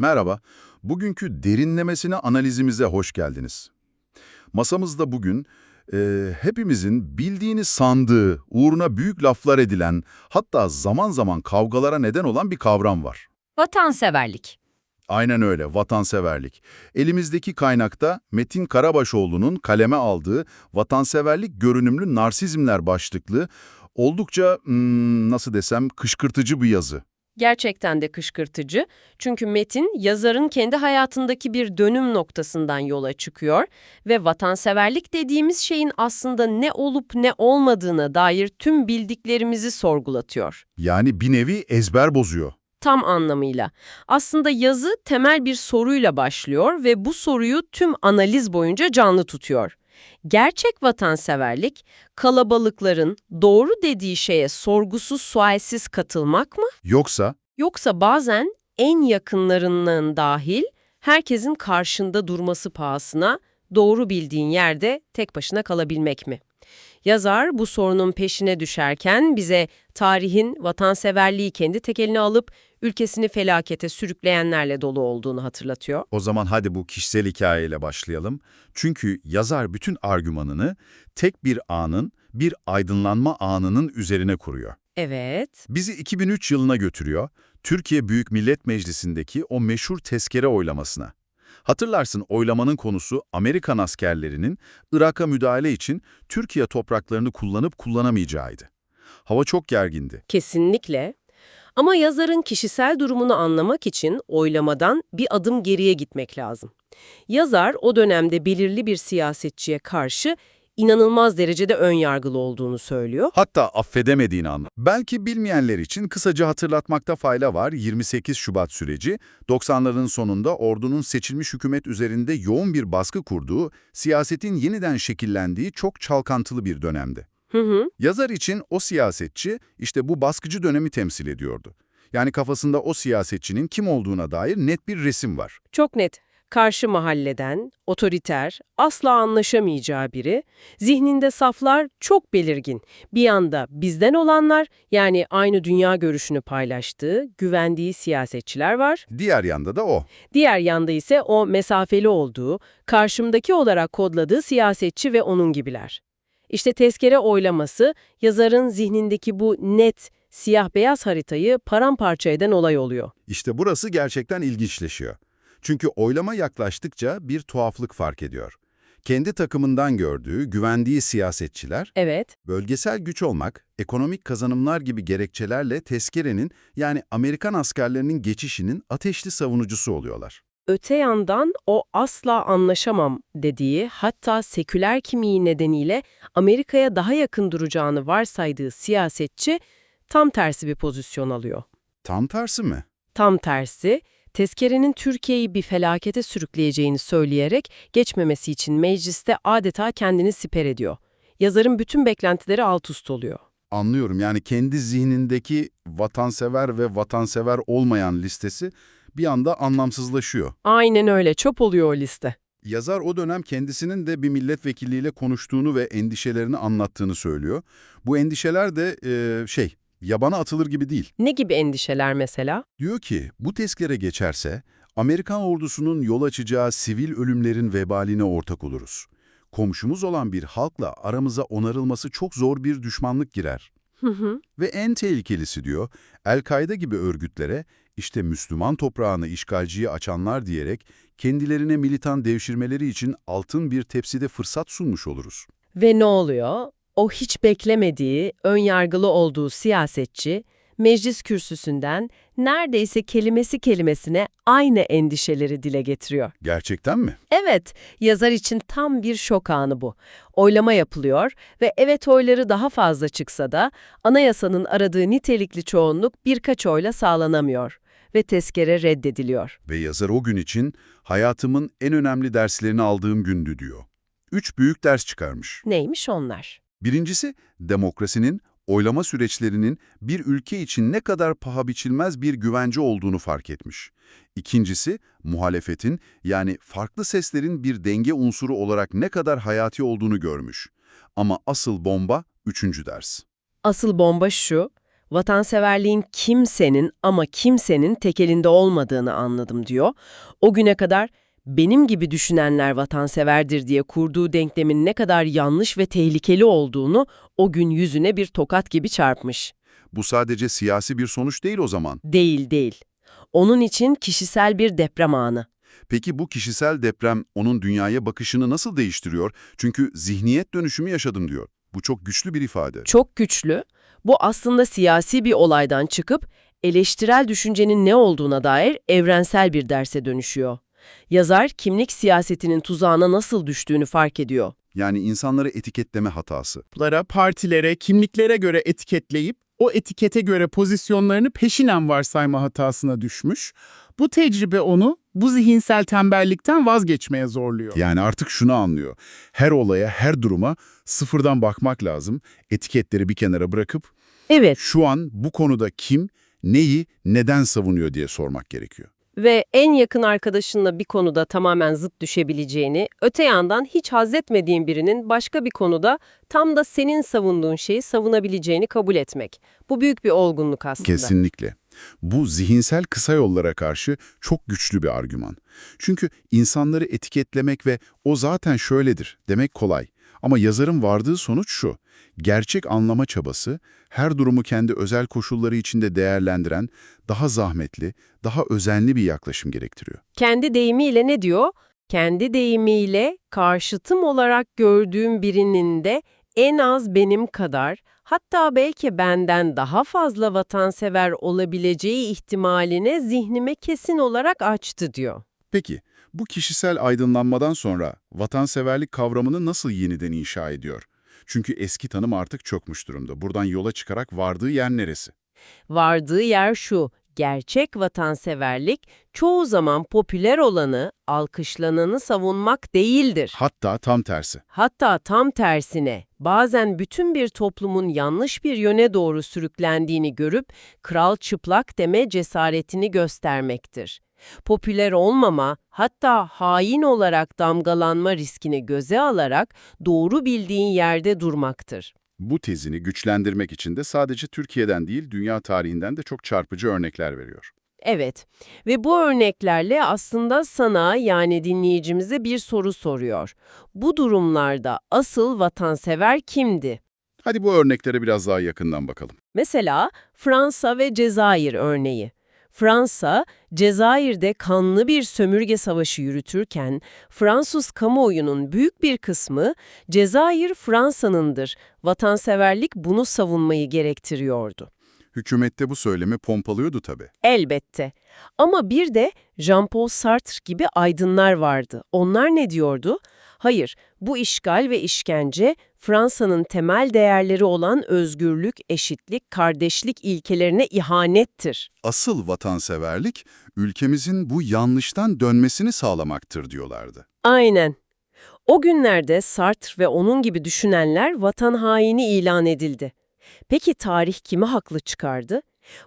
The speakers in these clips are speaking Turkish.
Merhaba, bugünkü derinlemesine analizimize hoş geldiniz. Masamızda bugün e, hepimizin bildiğini sandığı, uğruna büyük laflar edilen, hatta zaman zaman kavgalara neden olan bir kavram var. Vatanseverlik. Aynen öyle, vatanseverlik. Elimizdeki kaynakta Metin Karabaşoğlu'nun kaleme aldığı Vatanseverlik Görünümlü Narsizmler başlıklı oldukça, hmm, nasıl desem, kışkırtıcı bir yazı. Gerçekten de kışkırtıcı. Çünkü metin yazarın kendi hayatındaki bir dönüm noktasından yola çıkıyor ve vatanseverlik dediğimiz şeyin aslında ne olup ne olmadığına dair tüm bildiklerimizi sorgulatıyor. Yani bir nevi ezber bozuyor. Tam anlamıyla. Aslında yazı temel bir soruyla başlıyor ve bu soruyu tüm analiz boyunca canlı tutuyor. Gerçek vatanseverlik, kalabalıkların doğru dediği şeye sorgusuz sualsiz katılmak mı? Yoksa Yoksa bazen en yakınlarının dahil herkesin karşında durması pahasına doğru bildiğin yerde tek başına kalabilmek mi? Yazar bu sorunun peşine düşerken bize tarihin vatanseverliği kendi tekeline alıp ülkesini felakete sürükleyenlerle dolu olduğunu hatırlatıyor. O zaman hadi bu kişisel hikayeyle başlayalım. Çünkü yazar bütün argümanını tek bir anın, bir aydınlanma anının üzerine kuruyor. Evet, Bizi 2003 yılına götürüyor, Türkiye Büyük Millet Meclisi'ndeki o meşhur tezkere oylamasına. Hatırlarsın oylamanın konusu Amerikan askerlerinin Irak'a müdahale için Türkiye topraklarını kullanıp kullanamayacağıydı. Hava çok gergindi. kesinlikle. Ama yazarın kişisel durumunu anlamak için oylamadan bir adım geriye gitmek lazım. Yazar o dönemde belirli bir siyasetçiye karşı inanılmaz derecede ön yargılı olduğunu söylüyor. Hatta affedemediğini anla. Belki bilmeyenler için kısaca hatırlatmakta fayda var. 28 Şubat süreci, 90'ların sonunda ordunun seçilmiş hükümet üzerinde yoğun bir baskı kurduğu, siyasetin yeniden şekillendiği çok çalkantılı bir dönemdi. Hı hı. Yazar için o siyasetçi işte bu baskıcı dönemi temsil ediyordu. Yani kafasında o siyasetçinin kim olduğuna dair net bir resim var. Çok net. Karşı mahalleden, otoriter, asla anlaşamayacağı biri, zihninde saflar çok belirgin. Bir yanda bizden olanlar, yani aynı dünya görüşünü paylaştığı, güvendiği siyasetçiler var. Diğer yanda da o. Diğer yanda ise o mesafeli olduğu, karşımdaki olarak kodladığı siyasetçi ve onun gibiler. İşte tezkere oylaması, yazarın zihnindeki bu net, siyah-beyaz haritayı paramparça eden olay oluyor. İşte burası gerçekten ilginçleşiyor. Çünkü oylama yaklaştıkça bir tuhaflık fark ediyor. Kendi takımından gördüğü, güvendiği siyasetçiler, Evet, bölgesel güç olmak, ekonomik kazanımlar gibi gerekçelerle tezkerenin yani Amerikan askerlerinin geçişinin ateşli savunucusu oluyorlar. öte yandan o asla anlaşamam dediği, hatta seküler kimliği nedeniyle Amerika'ya daha yakın duracağını varsaydığı siyasetçi tam tersi bir pozisyon alıyor. Tam tersi mi? Tam tersi, tezkerenin Türkiye'yi bir felakete sürükleyeceğini söyleyerek geçmemesi için mecliste adeta kendini siper ediyor. Yazarın bütün beklentileri alt üst oluyor. Anlıyorum yani kendi zihnindeki vatansever ve vatansever olmayan listesi bir anda anlamsızlaşıyor. Aynen öyle, çöp oluyor o liste. Yazar o dönem kendisinin de bir milletvekiliyle konuştuğunu ve endişelerini anlattığını söylüyor. Bu endişeler de e, şey, yabana atılır gibi değil. Ne gibi endişeler mesela? Diyor ki bu tezkere geçerse Amerikan ordusunun yol açacağı sivil ölümlerin vebaline ortak oluruz. Komşumuz olan bir halkla aramıza onarılması çok zor bir düşmanlık girer. Hı hı. Ve en tehlikelisi diyor, El-Kaide gibi örgütlere işte Müslüman toprağını işgalciye açanlar diyerek kendilerine militan devşirmeleri için altın bir tepside fırsat sunmuş oluruz. Ve ne oluyor? O hiç beklemediği, ön yargılı olduğu siyasetçi, meclis kürsüsünden neredeyse kelimesi kelimesine aynı endişeleri dile getiriyor. Gerçekten mi? Evet, yazar için tam bir şok anı bu. Oylama yapılıyor ve evet oyları daha fazla çıksa da anayasanın aradığı nitelikli çoğunluk birkaç oyla sağlanamıyor ve tezkere reddediliyor. Ve yazar o gün için hayatımın en önemli derslerini aldığım gündü diyor. Üç büyük ders çıkarmış. Neymiş onlar? Birincisi, demokrasinin, oylama süreçlerinin bir ülke için ne kadar paha biçilmez bir güvence olduğunu fark etmiş. İkincisi, muhalefetin yani farklı seslerin bir denge unsuru olarak ne kadar hayati olduğunu görmüş. Ama asıl bomba üçüncü ders. Asıl bomba şu, Vatanseverliğin kimsenin ama kimsenin tekelinde olmadığını anladım diyor. O güne kadar benim gibi düşünenler vatanseverdir diye kurduğu denklemin ne kadar yanlış ve tehlikeli olduğunu o gün yüzüne bir tokat gibi çarpmış. Bu sadece siyasi bir sonuç değil o zaman. Değil değil. Onun için kişisel bir deprem anı. Peki bu kişisel deprem onun dünyaya bakışını nasıl değiştiriyor? Çünkü zihniyet dönüşümü yaşadım diyor. Bu çok güçlü bir ifade. Çok güçlü. Bu aslında siyasi bir olaydan çıkıp eleştirel düşüncenin ne olduğuna dair evrensel bir derse dönüşüyor. Yazar kimlik siyasetinin tuzağına nasıl düştüğünü fark ediyor. Yani insanları etiketleme hatası. partilere, kimliklere göre etiketleyip o etikete göre pozisyonlarını peşinen varsayma hatasına düşmüş. Bu tecrübe onu bu zihinsel tembellikten vazgeçmeye zorluyor. Yani artık şunu anlıyor. Her olaya, her duruma sıfırdan bakmak lazım. Etiketleri bir kenara bırakıp Evet şu an bu konuda kim, neyi, neden savunuyor diye sormak gerekiyor. Ve en yakın arkadaşınla bir konuda tamamen zıt düşebileceğini, öte yandan hiç haz etmediğin birinin başka bir konuda tam da senin savunduğun şeyi savunabileceğini kabul etmek. Bu büyük bir olgunluk aslında. Kesinlikle. Bu zihinsel kısa yollara karşı çok güçlü bir argüman. Çünkü insanları etiketlemek ve o zaten şöyledir demek kolay. Ama yazarın vardığı sonuç şu. Gerçek anlama çabası, her durumu kendi özel koşulları içinde değerlendiren, daha zahmetli, daha özenli bir yaklaşım gerektiriyor. Kendi deyimiyle ne diyor? Kendi deyimiyle karşıtım olarak gördüğüm birinin de en az benim kadar, hatta belki benden daha fazla vatansever olabileceği ihtimaline zihnime kesin olarak açtı diyor. Peki, bu kişisel aydınlanmadan sonra vatanseverlik kavramını nasıl yeniden inşa ediyor? Çünkü eski tanım artık çökmüş durumda. Buradan yola çıkarak vardığı yer neresi? Vardığı yer şu, gerçek vatanseverlik çoğu zaman popüler olanı, alkışlananı savunmak değildir. Hatta tam tersi. Hatta tam tersine, bazen bütün bir toplumun yanlış bir yöne doğru sürüklendiğini görüp kral çıplak deme cesaretini göstermektir. Popüler olmama, hatta hain olarak damgalanma riskini göze alarak doğru bildiğin yerde durmaktır. Bu tezini güçlendirmek için de sadece Türkiye'den değil, dünya tarihinden de çok çarpıcı örnekler veriyor. Evet ve bu örneklerle aslında sana yani dinleyicimize bir soru soruyor. Bu durumlarda asıl vatansever kimdi? Hadi bu örneklere biraz daha yakından bakalım. Mesela Fransa ve Cezayir örneği. Fransa, Cezayir'de kanlı bir sömürge savaşı yürütürken, Fransız kamuoyunun büyük bir kısmı Cezayir Fransa'nındır, vatanseverlik bunu savunmayı gerektiriyordu. Hükümette bu söylemi pompalıyordu tabii. Elbette. Ama bir de Jean-Paul Sartre gibi aydınlar vardı. Onlar ne diyordu? Hayır, bu işgal ve işkence Fransa'nın temel değerleri olan özgürlük, eşitlik, kardeşlik ilkelerine ihanettir. Asıl vatanseverlik, ülkemizin bu yanlıştan dönmesini sağlamaktır diyorlardı. Aynen. O günlerde Sartre ve onun gibi düşünenler vatan haini ilan edildi. Peki tarih kimi haklı çıkardı?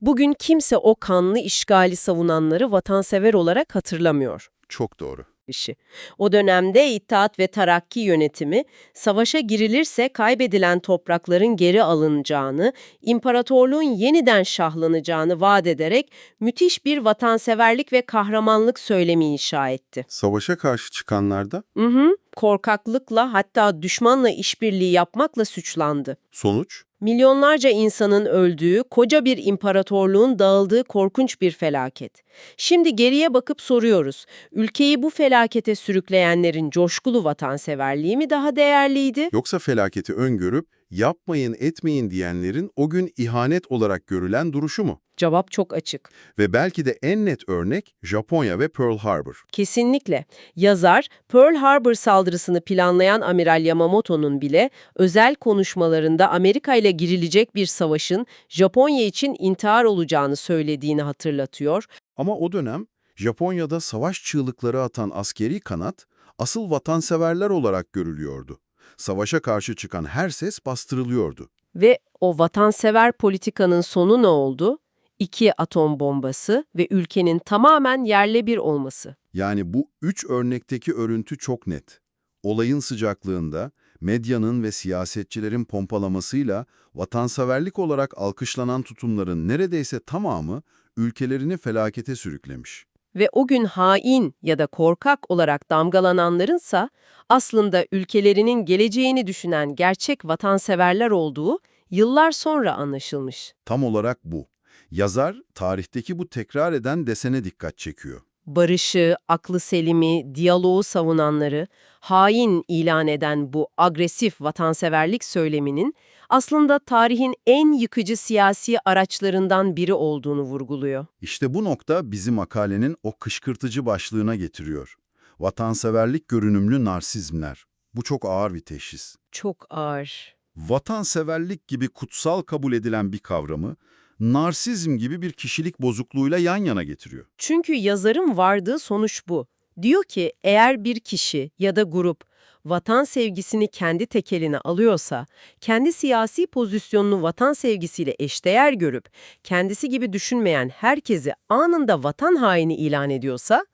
Bugün kimse o kanlı işgali savunanları vatansever olarak hatırlamıyor. Çok doğru. İşi. O dönemde İttihat ve Tarakki yönetimi, savaşa girilirse kaybedilen toprakların geri alınacağını, imparatorluğun yeniden şahlanacağını vaat ederek müthiş bir vatanseverlik ve kahramanlık söylemi inşa etti. Savaşa karşı çıkanlar da Hı hı, korkaklıkla hatta düşmanla işbirliği yapmakla suçlandı. sonuç Milyonlarca insanın öldüğü, koca bir imparatorluğun dağıldığı korkunç bir felaket. Şimdi geriye bakıp soruyoruz, ülkeyi bu felakete sürükleyenlerin coşkulu vatanseverliği mi daha değerliydi? yoksa felaketi öngörüp yapmayın etmeyin diyenlerin o gün ihanet olarak görülen duruşu mu? Cevap çok açık. Ve belki de en net örnek Japonya ve Pearl Harbor. Kesinlikle. Yazar, Pearl Harbor saldırısını planlayan Amiral Yamamoto'nun bile özel konuşmalarında Amerika ile girilecek bir savaşın Japonya için intihar olacağını söylediğini hatırlatıyor Ama o dönem Japonya'da savaş çığlıkları atan askeri kanat asıl vatanseverler olarak görülüyordu. Savaşa karşı çıkan her ses bastırılıyordu. Ve o vatansever politikanın sonu ne oldu? İki atom bombası ve ülkenin tamamen yerle bir olması. Yani bu üç örnekteki örüntü çok net. Olayın sıcaklığında, Medyanın ve siyasetçilerin pompalamasıyla vatanseverlik olarak alkışlanan tutumların neredeyse tamamı ülkelerini felakete sürüklemiş. Ve o gün hain ya da korkak olarak damgalananlarınsa aslında ülkelerinin geleceğini düşünen gerçek vatanseverler olduğu yıllar sonra anlaşılmış. Tam olarak bu. Yazar, tarihteki bu tekrar eden desene dikkat çekiyor. Barışı, aklı selimi, diyaloğu savunanları hain ilan eden bu agresif vatanseverlik söyleminin aslında tarihin en yıkıcı siyasi araçlarından biri olduğunu vurguluyor. İşte bu nokta bizi makalenin o kışkırtıcı başlığına getiriyor. Vatanseverlik görünümlü narsizmler. Bu çok ağır bir teşhis. Çok ağır. Vatanseverlik gibi kutsal kabul edilen bir kavramı, narsizm gibi bir kişilik bozukluğuyla yan yana getiriyor. Çünkü yazarın vardığı sonuç bu. Diyor ki eğer bir kişi ya da grup vatan sevgisini kendi tekeline alıyorsa, kendi siyasi pozisyonunu vatan sevgisiyle eşdeğer görüp kendisi gibi düşünmeyen herkesi anında vatan haini ilan ediyorsa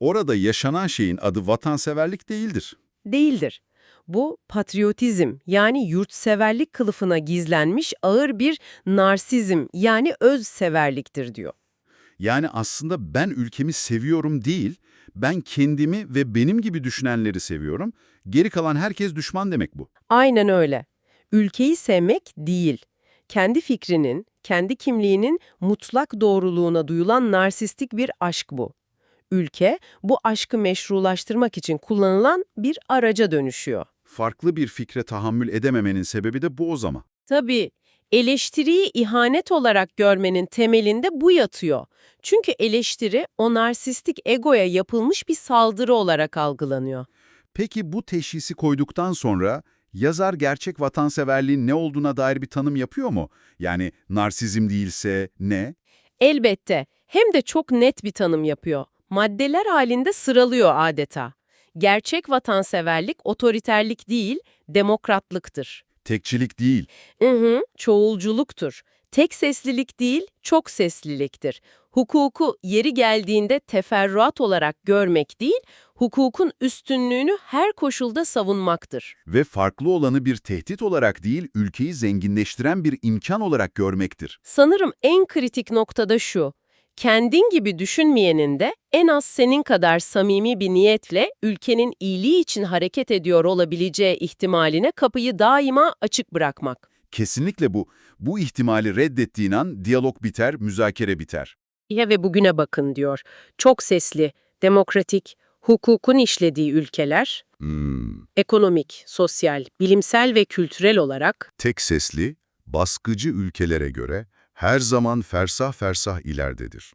Orada yaşanan şeyin adı vatanseverlik değildir. değildir. Bu patriotizm yani yurtseverlik kılıfına gizlenmiş ağır bir narsizm yani özseverliktir diyor. Yani aslında ben ülkemi seviyorum değil, ben kendimi ve benim gibi düşünenleri seviyorum. Geri kalan herkes düşman demek bu. Aynen öyle. Ülkeyi sevmek değil. Kendi fikrinin, kendi kimliğinin mutlak doğruluğuna duyulan narsistik bir aşk bu. Ülke, bu aşkı meşrulaştırmak için kullanılan bir araca dönüşüyor. Farklı bir fikre tahammül edememenin sebebi de bu o zaman. Tabii, eleştiriyi ihanet olarak görmenin temelinde bu yatıyor. Çünkü eleştiri o narsistik egoya yapılmış bir saldırı olarak algılanıyor. Peki bu teşhisi koyduktan sonra yazar gerçek vatanseverliğin ne olduğuna dair bir tanım yapıyor mu? Yani narsizm değilse ne? Elbette, hem de çok net bir tanım yapıyor. Maddeler halinde sıralıyor adeta. Gerçek vatanseverlik otoriterlik değil, demokratlıktır. Tekçilik değil. Hı hı, çoğulculuktur. Tek seslilik değil, çok sesliliktir. Hukuku yeri geldiğinde teferruat olarak görmek değil, hukukun üstünlüğünü her koşulda savunmaktır. Ve farklı olanı bir tehdit olarak değil, ülkeyi zenginleştiren bir imkan olarak görmektir. Sanırım en kritik noktada şu. Kendin gibi düşünmeyenin de en az senin kadar samimi bir niyetle ülkenin iyiliği için hareket ediyor olabileceği ihtimaline kapıyı daima açık bırakmak. Kesinlikle bu. Bu ihtimali reddettiğin an diyalog biter, müzakere biter. Ya ve bugüne bakın diyor. Çok sesli, demokratik, hukukun işlediği ülkeler, Hmm. ekonomik, sosyal, bilimsel ve kültürel olarak Tek sesli, baskıcı ülkelere göre her zaman fersah fersah ileridedir.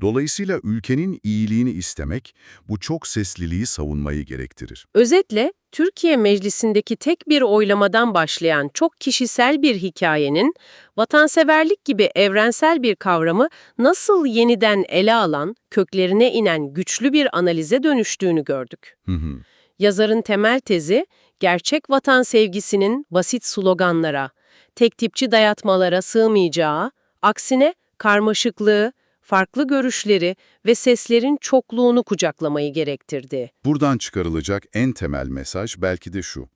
Dolayısıyla ülkenin iyiliğini istemek, bu çok sesliliği savunmayı gerektirir. Özetle, Türkiye Meclisi'ndeki tek bir oylamadan başlayan çok kişisel bir hikayenin, vatanseverlik gibi evrensel bir kavramı nasıl yeniden ele alan, köklerine inen güçlü bir analize dönüştüğünü gördük. Hı hı. Yazarın temel tezi, gerçek vatan sevgisinin basit sloganlara, tek tipçi dayatmalara sığmayacağı, aksine karmaşıklığı, farklı görüşleri ve seslerin çokluğunu kucaklamayı gerektirdi. Buradan çıkarılacak en temel mesaj belki de şu.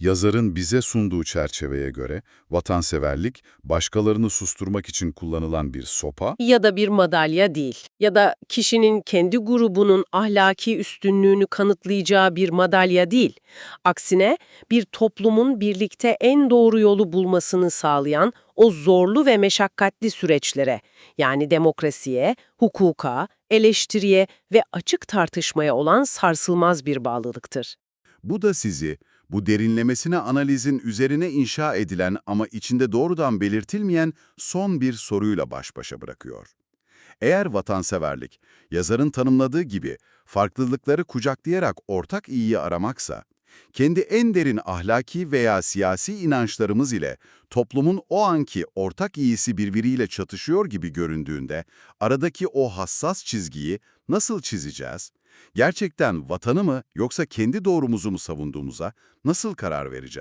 Yazarın bize sunduğu çerçeveye göre vatanseverlik, başkalarını susturmak için kullanılan bir sopa, ya da bir madalya değil. Ya da kişinin kendi grubunun ahlaki üstünlüğünü kanıtlayacağı bir madalya değil. Aksine bir toplumun birlikte en doğru yolu bulmasını sağlayan o zorlu ve meşakkatli süreçlere, yani demokrasiye, hukuka, eleştiriye ve açık tartışmaya olan sarsılmaz bir bağlılıktır. Bu da sizi, bu derinlemesine analizin üzerine inşa edilen ama içinde doğrudan belirtilmeyen son bir soruyla baş başa bırakıyor. Eğer vatanseverlik, yazarın tanımladığı gibi farklılıkları kucaklayarak ortak iyiyi aramaksa, kendi en derin ahlaki veya siyasi inançlarımız ile toplumun o anki ortak iyisi birbiriyle çatışıyor gibi göründüğünde, aradaki o hassas çizgiyi nasıl çizeceğiz? Gerçekten vatanı mı yoksa kendi doğrumuzu mu savunduğumuza nasıl karar vereceğiz?